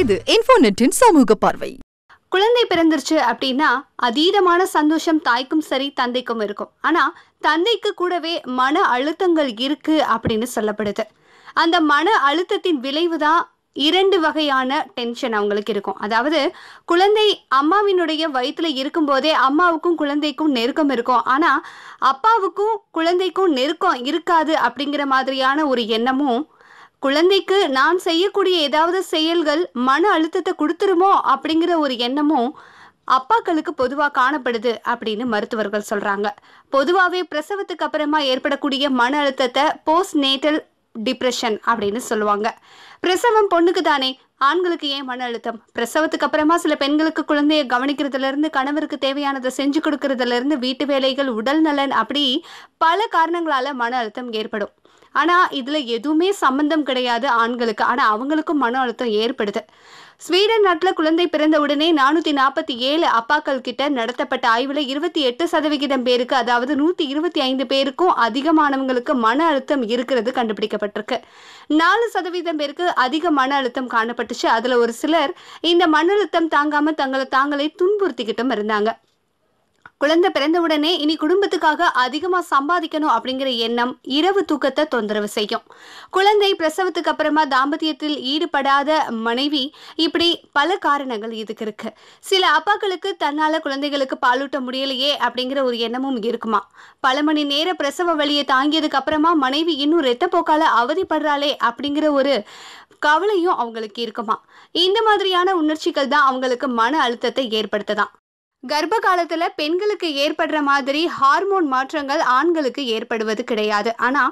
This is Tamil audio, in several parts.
இது இன்ஃபோநெட்டின் சமூக பார்வை. குழந்தை பிறந்துருச்சு அப்படின்னா அதீதமான சந்தோஷம் தாய்க்கும் சரி தந்தைக்கும் இருக்கும். ஆனா தந்தைக்கு கூடவே மன அழுத்தங்கள் இருக்கு அப்படின்னு சொல்லப்படுது. அந்த மன அழுத்தத்தின் விளைவு தான் இரண்டு வகையான டென்ஷன் அவங்களுக்கு இருக்கும். அதாவது குழந்தை அம்மாவினுடைய வயிற்றுல இருக்கும்போதே அம்மாவுக்கும் குழந்தைக்கும் நெருக்கம் இருக்கும். ஆனால் அப்பாவுக்கும் குழந்தைக்கும் நெருக்கம் இருக்காது அப்படிங்கிற மாதிரியான ஒரு எண்ணமும் குழந்தைக்கு நான் செய்யக்கூடிய ஏதாவது செயல்கள் மன அழுத்தத்தை கொடுத்துருமோ அப்படிங்கிற ஒரு எண்ணமும் அப்பாக்களுக்கு பொதுவாக காணப்படுது அப்படின்னு மருத்துவர்கள் சொல்றாங்க. பொதுவாகவே பிரசவத்துக்கு அப்புறமா ஏற்படக்கூடிய மன அழுத்தத்தை போஸ்ட் நேட்டல் டிப்ரெஷன் அப்படின்னு சொல்லுவாங்க. பிரசவம் பொண்ணுக்கு தானே. ஆண்களுக்கு ஏன் மன அழுத்தம்? பிரசவத்துக்கு அப்புறமா சில பெண்களுக்கு குழந்தையை கவனிக்கிறதுல இருந்து கணவருக்கு தேவையானதை செஞ்சு கொடுக்கறதுல இருந்து வீட்டு வேலைகள் உடல் நலன் அப்படி பல காரணங்களால மன அழுத்தம் ஏற்படும். ஆனா இதுல எதுவுமே சம்பந்தம் கிடையாது ஆண்களுக்கு. ஆனா அவங்களுக்கும் மன அழுத்தம் ஏற்படுது. ஸ்வீடன் நாட்டில் குழந்தை பிறந்த உடனே நானூற்றி நாற்பத்தி ஏழு அப்பாக்கள் கிட்ட நடத்தப்பட்ட ஆய்வில் இருபத்தி எட்டு சதவிகிதம் பேருக்கு அதாவது நூற்றி இருபத்தி ஐந்து பேருக்கும் அதிகமானவங்களுக்கு மன அழுத்தம் இருக்கிறது கண்டுபிடிக்கப்பட்டிருக்கு. நாலு சதவீதம் பேருக்கு அதிக மன அழுத்தம் காணப்பட்டுச்சு. அதில் ஒரு சிலர் இந்த மன அழுத்தம் தாங்காமல் தங்களை தாங்களே துன்புறுத்திக்கிட்டும் இருந்தாங்க. குழந்தை பிறந்த உடனே இனி குடும்பத்துக்காக அதிகமா சம்பாதிக்கணும் அப்படிங்கிற எண்ணம் இரவு தூக்கத்தை தொந்தரவு செய்யும். குழந்தை பிரசவத்துக்கு அப்புறமா தாம்பத்தியத்தில் ஈடுபடாத மனைவி இப்படி பல காரணங்கள் இதுக்கு இருக்கு. சில அப்பாக்களுக்கு தன்னால குழந்தைகளுக்கு பாலூட்ட முடியலையே அப்படிங்கிற ஒரு எண்ணமும் இருக்குமா? பல மணி நேர பிரசவ வழியை தாங்கியதுக்கு அப்புறமா மனைவி இன்னும் ரத்தப்போக்கால அவதிப்படுறாளே அப்படிங்கிற ஒரு கவலையும் அவங்களுக்கு இருக்குமா? இந்த மாதிரியான உணர்ச்சிகள் தான் அவங்களுக்கு மன அழுத்தத்தை ஏற்படுத்ததான். கர்ப்ப காலத்துல பெண்களுக்கு ஏற்படுற மாதிரி ஹார்மோன் மாற்றங்கள் ஆண்களுக்கு ஏற்படுவது கிடையாது. ஆனா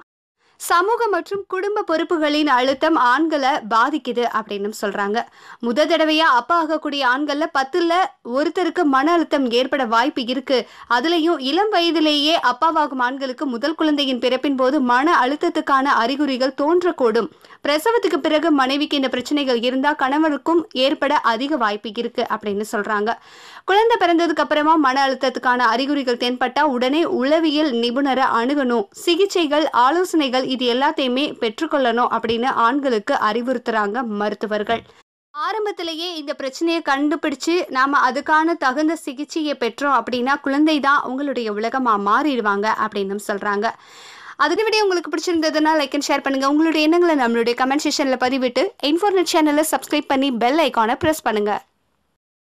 சமூக மற்றும் குடும்ப பொறுப்புகளின் அழுத்தம் ஆண்களை பாதிக்குது அப்படின்னு சொல்றாங்க. முத தடவையா அப்பா ஆகக்கூடிய ஆண்கள்ல பத்துல ஒருத்தருக்கு மன அழுத்தம் ஏற்பட வாய்ப்பு இருக்கு. அதுலயும் இளம் வயதிலேயே அப்பாவாகும் ஆண்களுக்கு முதல் குழந்தையின் பிறப்பின் போது மன அழுத்தத்துக்கான அறிகுறிகள் தோன்றக்கூடும். பிரசவத்துக்கு பிறகு மனைவிக்கு இந்த பிரச்சனைகள் இருந்தா கணவருக்கும் ஏற்பட அதிக வாய்ப்பு இருக்கு அப்படின்னு சொல்றாங்க. குழந்தை பிறந்ததுக்கு அப்புறமா மன அழுத்தத்துக்கான அறிகுறிகள் தென்பட்டா உடனே உளவியல் நிபுணரை அணுகணும். சிகிச்சைகள் ஆலோசனைகள் இது எல்லாத்தையுமே பெற்றுக்கொள்ளணும் அப்படின்னு ஆண்களுக்கு அறிவுறுத்துறாங்க மருத்துவர்கள். ஆரம்பத்திலேயே இந்த பிரச்சனையை கண்டுபிடிச்சு நாம அதுக்கான தகுந்த சிகிச்சையை பெற்றோம் அப்படின்னா குழந்தை தான் உங்களுடைய உலகமா மாறிடுவாங்க அப்படின்னு சொல்றாங்க. அதுக்கு விட உங்களுக்கு பிடிச்சிருந்ததுன்னா லைக் அண்ட் ஷேர் பண்ணுங்க. உங்களுடைய எண்ணங்களை நம்மளுடைய கமெண்ட் செஷன்ல பதிவிட்டு இன்ஃபோர்னட் சேனலை சப்ஸ்கிரைப் பண்ணி பெல் ஐக்கானை ப்ரெஸ் பண்ணுங்க.